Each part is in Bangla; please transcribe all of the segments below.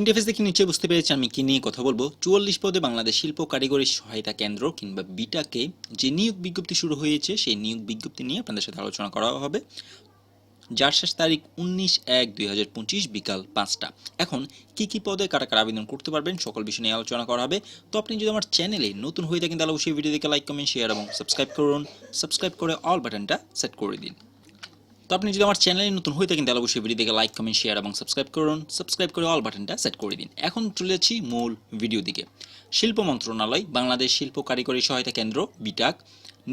ইন্টারফেস দেখে নিচে বুঝতে পেরেছি আমি কি নিয়ে কথা বলব। চুয়াল্লিশ পদে বাংলাদেশ শিল্প কারিগরি সহায়তা কেন্দ্র কিংবা বিটাকে যে নিয়োগ বিজ্ঞপ্তি শুরু হয়েছে, সেই নিয়োগ বিজ্ঞপ্তি নিয়ে আপনাদের সাথে আলোচনা করা হবে। যার শেষ তারিখ উনিশ এক দুই হাজার পঁচিশ বিকাল পাঁচটা। এখন কি কি পদে কারা কারা আবেদন করতে পারবেন, সকল বিষয় নিয়ে আলোচনা করা হবে। তো আপনি যদি আমার চ্যানেলে নতুন হয়ে থাকেন, তাহলে অবশ্যই ভিডিও দেখে লাইক কমেন্ট শেয়ার এবং সাবস্ক্রাইব করুন। সাবস্ক্রাইব করে অল বাটনটা সেট করে দিন। তো আপনি যদি আমার চ্যানেলে নতুন হয়ে থাকেন, তাহলে অবশ্যই ভিডিও দেখে লাইক কমেন্ট শেয়ার এবং সাবস্ক্রাইব করুন। সাবস্ক্রাইব করে অল বাটনটা সেট করে দিন। এখন চলে যাচ্ছি মূল ভিডিও দিকে। শিল্প মন্ত্রণালয়, বাংলাদেশ শিল্প কারিগরি সহায়তা কেন্দ্র, বিটাক,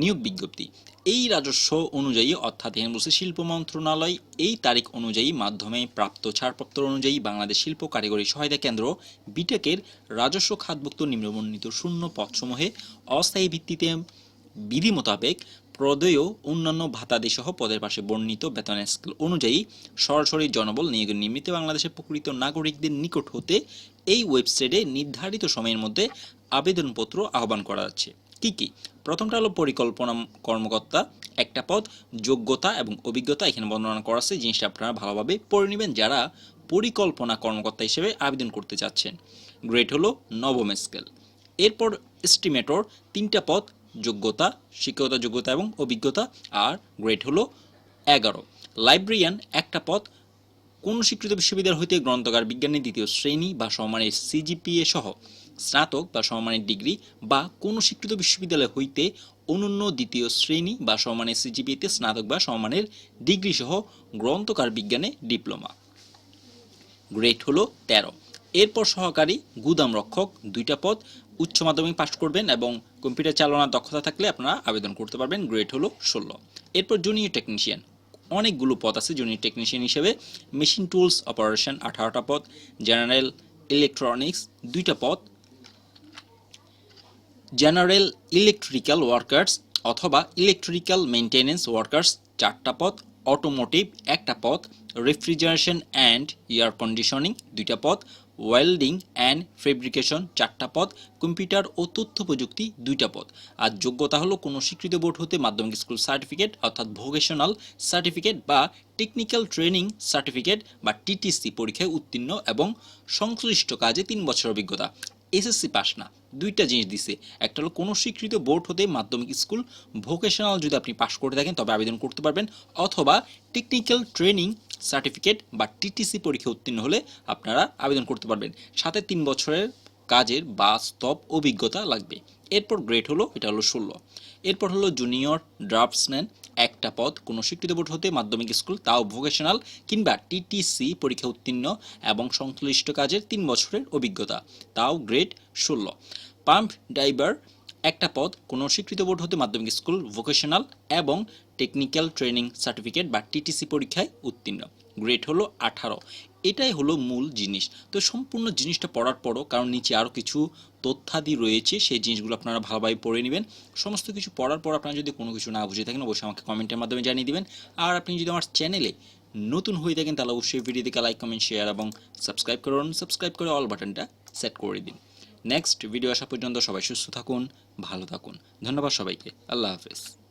নিয়োগ বিজ্ঞপ্তি। এই রাজস্ব অনুযায়ী, অর্থাৎ এখানে বলছে শিল্প মন্ত্রণালয়, এই তারিখ অনুযায়ী মাধ্যমে প্রাপ্ত ছাড়পত্র অনুযায়ী বাংলাদেশ শিল্প কারিগরি সহায়তা কেন্দ্র, বিটেকের রাজস্ব খাতভুক্ত নিম্নবর্ণিত শূন্য পদসমূহে অস্থায়ী ভিত্তিতে বিধি মোতাবেক প্রদেয় অন্যান্য ভাতাদি সহ পদের পাশে বর্ণিত বেতনের স্কেল অনুযায়ী সরাসরি জনবল নিয়োগের নিমিত্তে বাংলাদেশের প্রকৃত নাগরিকদের নিকট হতে এই ওয়েবসাইটে নির্ধারিত সময়ের মধ্যে আবেদনপত্র আহ্বান করা যাচ্ছে। কি কি? প্রথমটা হলো পরিকল্পনা কর্মকর্তা, একটা পদ, যোগ্যতা এবং অভিজ্ঞতা এখানে বর্ণনা করা আছে। জিনিসটা আপনারা ভালোভাবে পড়ে নেবেন। যারা পরিকল্পনা কর্মকর্তা হিসেবে আবেদন করতে চাচ্ছেন। গ্রেড হলো নবম স্কেল। এরপর এস্টিমেটর তিনটা পদ যোগ্যতা, শিক্ষকতা যোগ্যতা এবং অভিজ্ঞতা। আর গ্রেড হলো এগারো। লাইব্রেরিয়ান একটা পদ কোন স্বীকৃত বিশ্ববিদ্যালয় হইতে গ্রন্থকার বিজ্ঞানের দ্বিতীয় শ্রেণি বা সমমানের সিজিপিএ সহ স্নাতক বা সমমানের ডিগ্রি বা কোন স্বীকৃত বিশ্ববিদ্যালয় হইতে অনন্য দ্বিতীয় শ্রেণি বা সমমানের সিজিপিএতে স্নাতক বা সমমানের ডিগ্রি সহ গ্রন্থকার, বিজ্ঞানে ডিপ্লোমা। গ্রেড হলো তেরো। এরপর সহকারী গুদাম রক্ষক, দুইটা পদ উচ্চ মাধ্যমিক পাশ করবেন এবং কম্পিউটার চালনার দক্ষতা থাকলে আপনারা আবেদন করতে পারবেন গ্রেড হলো ষোলো। এরপর জুনিয়র টেকনিশিয়ান অনেকগুলো পদ আছে জুনিয়র টেকনিশিয়ান হিসেবে। মেশিন টুলস অপারেশন আঠারোটা পদ। জেনারেল ইলেকট্রনিক্স দুইটা পদ। জেনারেল ইলেকট্রিক্যাল ওয়ার্কার্স অথবা ইলেকট্রিক্যাল মেইনটেনেন্স ওয়ার্কার্স চারটা পদ। অটোমোটিভ একটা পদ। রেফ্রিজারেশন অ্যান্ড এয়ার কন্ডিশনিং দুইটা পদ। ওয়েল্ডিং অ্যান্ড ফেব্রিকেশন চারটা পদ কম্পিউটার ও তথ্য প্রযুক্তি দুইটা পদ। আর যোগ্যতা হলো কোনো স্বীকৃত বোর্ড হতে মাধ্যমিক স্কুল সার্টিফিকেট অর্থাৎ ভোকেশনাল সার্টিফিকেট বা টেকনিক্যাল ট্রেনিং সার্টিফিকেট বা টিটিসি পরীক্ষায় উত্তীর্ণ এবং সংশ্লিষ্ট কাজে তিন বছর অভিজ্ঞতা। এসএসসি পাস না, দুইটা জিনিস দিছে। একটা হলো কোনো স্বীকৃত বোর্ড হতে মাধ্যমিক স্কুল ভোকেশনাল যদি আপনি পাশ করে থাকেন, তবে আবেদন করতে পারবেন। অথবা টেকনিক্যাল ট্রেনিং সার্টিফিকেট বা টিটিসি পরীক্ষা উত্তীর্ণ হলে আপনারা আবেদন করতে পারবেন। সাথে তিন বছরের কাজের বাস্তব অভিজ্ঞতা লাগবে। এরপর গ্রেড হলো, এটা হলো ষোলো। এরপর হলো জুনিয়র ড্রাফটসম্যান একটা পদ, কোনো স্বীকৃত বোর্ড হতে মাধ্যমিক স্কুল, তাও ভোকেশনাল কিংবা টিটিসি পরীক্ষা উত্তীর্ণ এবং সংশ্লিষ্ট কাজের তিন বছরের অভিজ্ঞতা, তাও গ্রেড ষোলো। পাম্প ড্রাইভার একটা পদ, কোনো স্বীকৃত বোর্ড হতে মাধ্যমিক স্কুল ভোকেশনাল এবং টেকনিক্যাল ট্রেনিং সার্টিফিকেট বা টিটিসি পরীক্ষায় উত্তীর্ণ। গ্রেড হলো আঠারো। এটাই হলো মূল জিনিস। তো সম্পূর্ণ জিনিসটা পড়ার পরও, কারণ নিচে আরও কিছু তথ্যাদি রয়েছে, সেই জিনিসগুলো আপনারা ভালোভাবে পড়ে নেবেন। সমস্ত কিছু পড়ার পর আপনারা যদি কোনো কিছু না বুঝে থাকেন, অবশ্যই আমাকে কমেন্টের মাধ্যমে জানিয়ে দিবেন। আর আপনি যদি আমার চ্যানেলে নতুন হয়ে থাকেন, তাহলে অবশ্যই ভিডিও দেখে লাইক কমেন্ট শেয়ার এবং সাবস্ক্রাইব করুন। সাবস্ক্রাইব করে অল বাটনটা সেট করে দিন। নেক্সট ভিডিও আসা পর্যন্ত সবাই সুস্থ থাকুন। ভালো থাকুন। ধন্যবাদ সবাইকে। আল্লাহ হাফেজ।